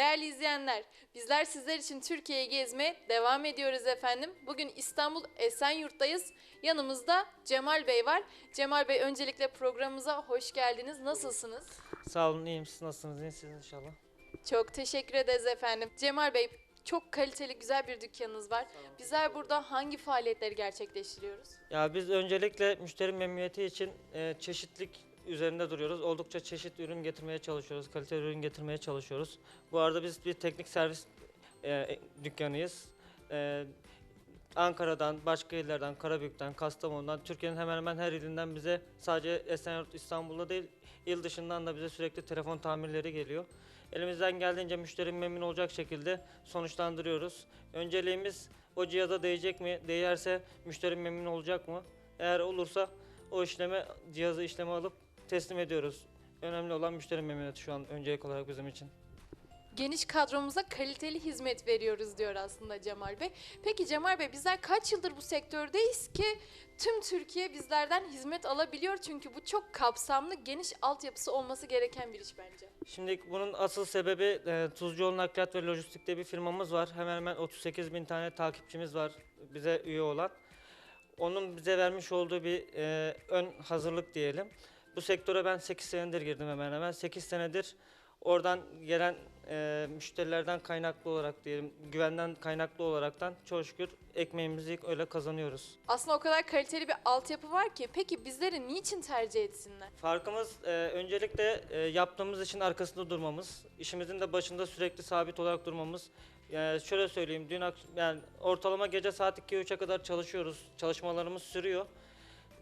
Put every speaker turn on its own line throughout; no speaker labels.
Değerli izleyenler, bizler sizler için Türkiye'yi gezmeye devam ediyoruz efendim. Bugün İstanbul Esenyurt'tayız. Yanımızda Cemal Bey var. Cemal Bey öncelikle programımıza hoş geldiniz. Nasılsınız?
Sağ olun, iyiyim. Siz nasılsınız? İyisiniz inşallah.
Çok teşekkür ederiz efendim. Cemal Bey, çok kaliteli güzel bir dükkanınız var. Bizler burada hangi faaliyetleri gerçekleştiriyoruz?
Ya biz öncelikle müşteri memnuniyeti için e, çeşitlik üzerinde duruyoruz. Oldukça çeşit ürün getirmeye çalışıyoruz. Kaliteli ürün getirmeye çalışıyoruz. Bu arada biz bir teknik servis e, dükkanıyız. E, Ankara'dan, başka illerden, Karabük'ten, Kastamonu'dan, Türkiye'nin hemen hemen her ilinden bize sadece Esenyurt, İstanbul'da değil, il dışından da bize sürekli telefon tamirleri geliyor. Elimizden geldiğince müşteri memnun olacak şekilde sonuçlandırıyoruz. Önceliğimiz o cihaza değecek mi, değerse müşteri memnun olacak mı? Eğer olursa o işleme, cihazı işleme alıp teslim ediyoruz. Önemli olan müşteri memnuniyeti şu an öncelik olarak bizim için.
Geniş kadromuza kaliteli hizmet veriyoruz diyor aslında Cemal Bey. Peki Cemal Bey bizler kaç yıldır bu sektördeyiz ki tüm Türkiye bizlerden hizmet alabiliyor? Çünkü bu çok kapsamlı, geniş altyapısı olması gereken bir iş bence.
Şimdi bunun asıl sebebi e, Tuzcuoğlu Nakliyat ve Lojistik'te bir firmamız var. Hemen hemen 38 bin tane takipçimiz var bize üye olan. Onun bize vermiş olduğu bir e, ön hazırlık diyelim. Bu sektöre ben 8 senedir girdim hemen hemen. 8 senedir oradan gelen e, müşterilerden kaynaklı olarak diyelim, güvenden kaynaklı olaraktan çok şükür ekmeğimizi öyle kazanıyoruz.
Aslında o kadar kaliteli bir altyapı var ki peki bizleri niçin tercih etsinler?
Farkımız e, öncelikle e, yaptığımız işin arkasında durmamız, işimizin de başında sürekli sabit olarak durmamız. Yani şöyle söyleyeyim, dün yani ortalama gece saat 2-3'e kadar çalışıyoruz, çalışmalarımız sürüyor.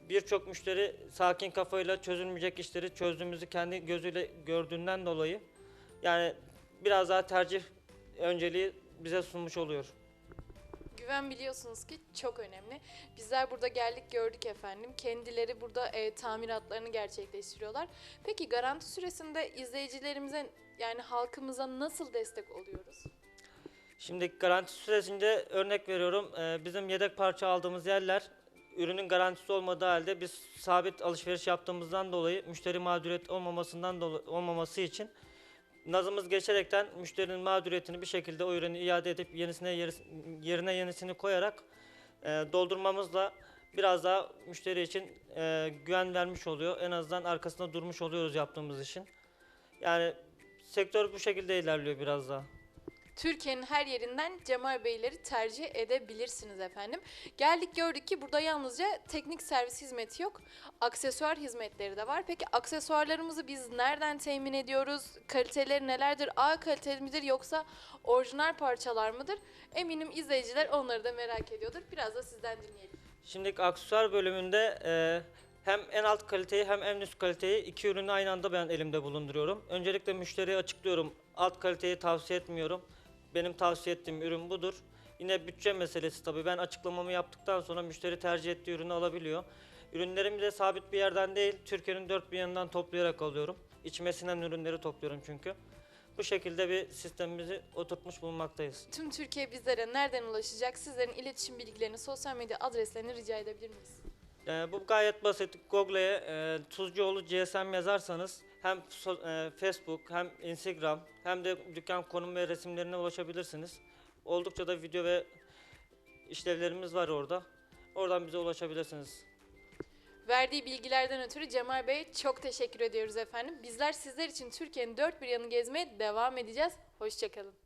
Birçok müşteri sakin kafayla çözülmeyecek işleri çözdüğümüzü kendi gözüyle gördüğünden dolayı yani biraz daha tercih önceliği bize sunmuş oluyor.
Güven biliyorsunuz ki çok önemli. Bizler burada geldik gördük efendim. Kendileri burada e, tamiratlarını gerçekleştiriyorlar. Peki garanti süresinde izleyicilerimize yani halkımıza nasıl destek oluyoruz?
Şimdi garanti süresince örnek veriyorum e, bizim yedek parça aldığımız yerler ürünün garantisi olmadığı halde biz sabit alışveriş yaptığımızdan dolayı müşteri mağduriyet olmamasından dolayı olmaması için nazımız geçerekten müşterinin mağduriyetini bir şekilde o ürünü iade edip yenisine yeri- yerine yenisini koyarak e, doldurmamızla biraz daha müşteri için e, güven vermiş oluyor. En azından arkasında durmuş oluyoruz yaptığımız işin. Yani sektör bu şekilde ilerliyor biraz daha.
Türkiye'nin her yerinden Cemal Beyleri tercih edebilirsiniz efendim. Geldik gördük ki burada yalnızca teknik servis hizmeti yok. Aksesuar hizmetleri de var. Peki aksesuarlarımızı biz nereden temin ediyoruz? Kaliteleri nelerdir? A kaliteli midir yoksa orijinal parçalar mıdır? Eminim izleyiciler onları da merak ediyordur. Biraz da sizden dinleyelim.
Şimdi aksesuar bölümünde e, hem en alt kaliteyi hem en üst kaliteyi iki ürünü aynı anda ben elimde bulunduruyorum. Öncelikle müşteriye açıklıyorum. Alt kaliteyi tavsiye etmiyorum. Benim tavsiye ettiğim ürün budur. Yine bütçe meselesi tabii. Ben açıklamamı yaptıktan sonra müşteri tercih ettiği ürünü alabiliyor. Ürünlerimi de sabit bir yerden değil, Türkiye'nin dört bir yanından toplayarak alıyorum. İçime sinen ürünleri topluyorum çünkü. Bu şekilde bir sistemimizi oturtmuş bulunmaktayız.
Tüm Türkiye bizlere nereden ulaşacak? Sizlerin iletişim bilgilerini, sosyal medya adreslerini rica edebilir miyiz?
Ee, bu gayet basit. Google'ye e, Tuzcuoğlu GSM yazarsanız hem e, Facebook hem Instagram hem de dükkan konum ve resimlerine ulaşabilirsiniz. Oldukça da video ve işlevlerimiz var orada. Oradan bize ulaşabilirsiniz.
Verdiği bilgilerden ötürü Cemal Bey çok teşekkür ediyoruz efendim. Bizler sizler için Türkiye'nin dört bir yanını gezmeye devam edeceğiz. Hoşçakalın.